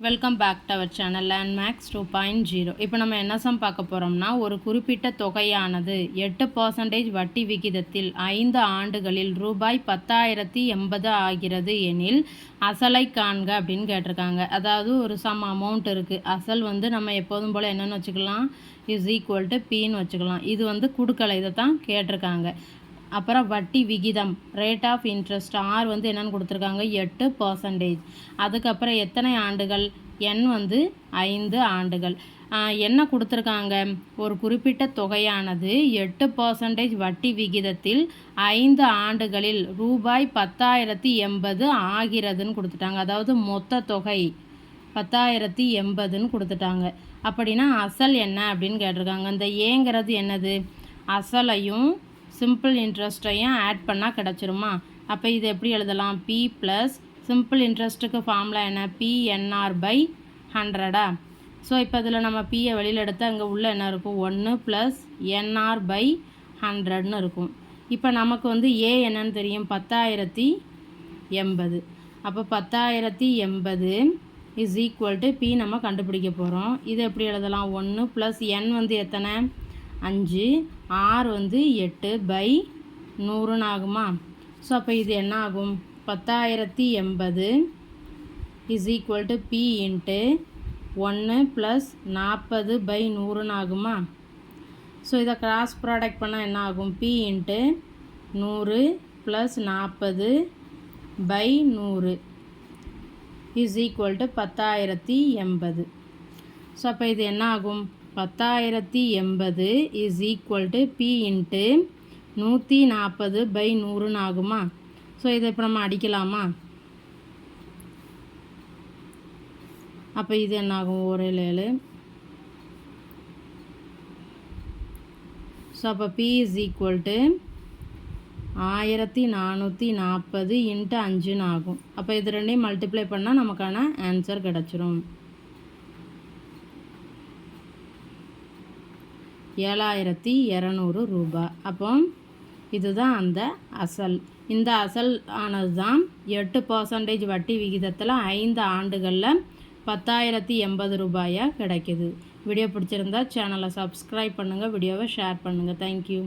Welcome back to our channel Landmax two point zero இப்போ நம்ம என்ன சம் பார்க்க போகிறோம்னா ஒரு குறிப்பிட்ட தொகையானது எட்டு பர்சன்டேஜ் வட்டி விகிதத்தில் ஐந்து ஆண்டுகளில் ரூபாய் பத்தாயிரத்தி எண்பது ஆகிறது எனில் அசலை காண்க அப்படின்னு கேட்டிருக்காங்க. அதாவது ஒரு சம் அமௌண்ட் இருக்குது அசல் வந்து நம்ம எப்போதும் போல் என்னென்னு வச்சுக்கலாம்? இஸ் ஈக்குவல் டு பின்னு வச்சுக்கலாம். இது வந்து கொடுக்கலை இதை தான் கேட்டிருக்காங்க. அப்புறம் வட்டி விகிதம் ரேட் ஆஃப் இன்ட்ரெஸ்ட் ஆர் வந்து என்னென்னு கொடுத்துருக்காங்க? எட்டு பர்சன்டேஜ் அதுக்கப்புறம் எத்தனை ஆண்டுகள்? என் வந்து ஐந்து ஆண்டுகள். என்ன கொடுத்துருக்காங்க? ஒரு குறிப்பிட்ட தொகையானது எட்டு பர்சன்டேஜ் வட்டி விகிதத்தில் ஐந்து ஆண்டுகளில் ரூபாய் பத்தாயிரத்தி எண்பது ஆகிறதுன்னு கொடுத்துட்டாங்க. அதாவது மொத்த தொகை பத்தாயிரத்தி எண்பதுன்னு கொடுத்துட்டாங்க. அப்படின்னா அசல் என்ன அப்படின்னு கேட்டிருக்காங்க. இந்த ஏங்கிறது என்னது? அசலையும் சிம்பிள் இன்ட்ரெஸ்ட்டையும் ஆட் பண்ணால் கிடச்சிருமா? அப்போ இது எப்படி எழுதலாம்? பி ப்ளஸ் சிம்பிள் இன்ட்ரெஸ்ட்டுக்கு ஃபார்முலா என்ன? பிஎன்ஆர் பை ஹண்ட்ரடா ஸோ இப்போ இதில் நம்ம பியை வெளியில் எடுத்தால் அங்கே உள்ள என்ன இருக்கும்? ஒன்று ப்ளஸ் என்ஆர் பை ஹண்ட்ரட்னு இருக்கும். இப்போ நமக்கு வந்து ஏ என்னன்னு தெரியும்? பத்தாயிரத்தி எண்பது. அப்போ பத்தாயிரத்தி எண்பது இஸ் ஈக்குவல் டு பி நம்ம கண்டுபிடிக்க போகிறோம் இது எப்படி எழுதலாம்? ஒன்று ப்ளஸ் என் வந்து எத்தனை? அஞ்சு ஆறு வந்து எட்டு பை நூறுன்னு ஆகுமா? ஸோ அப்போ இது என்ன ஆகும் பத்தாயிரத்தி எண்பது is equal to P into ஒன்று ப்ளஸ் நாற்பது பை நூறுன்னு ஆகுமா? ஸோ இதை கிராஸ் ப்ராடக்ட் பண்ணால் என்ன ஆகும் பி இன்ட்டு நூறு ப்ளஸ் நாற்பது பை நூறு இஸ் ஈக்குவல் டு பத்தாயிரத்தி எண்பது. ஸோ அப்போ இது என்ன ஆகும் பத்தாயிரத்தி எண்பது is equal to P into நூற்றி நாற்பது பை நூறுன்னு ஆகுமா? ஸோ இதை இப்போ நம்ம அடிக்கலாமா? அப்போ இது என்ன ஆகும்? ஒரு ஏழு ஸோ அப்போ பி இஸ் ஈக்குவல் டு ஆயிரத்தி நானூற்றி நாற்பது இன்ட்டு அஞ்சுன்னு ஆகும். அப்போ இது ரெண்டையும் மல்டிப்ளை பண்ணால் நமக்கான ஆன்சர் கிடச்சிரும். ஏழாயிரத்தி இரநூறு ரூபாய் அப்போ இதுதான் அந்த அசல். இந்த அசல் ஆனது தான் எட்டு பர்சன்டேஜ் வட்டி விகிதத்தில் ஐந்து ஆண்டுகளில் பத்தாயிரத்தி எண்பது ரூபாயாக கிடைக்கிது. வீடியோ பிடிச்சிருந்தா சேனலை சப்ஸ்கிரைப் பண்ணுங்கள் வீடியோவை ஷேர் பண்ணுங்கள் தேங்க்யூ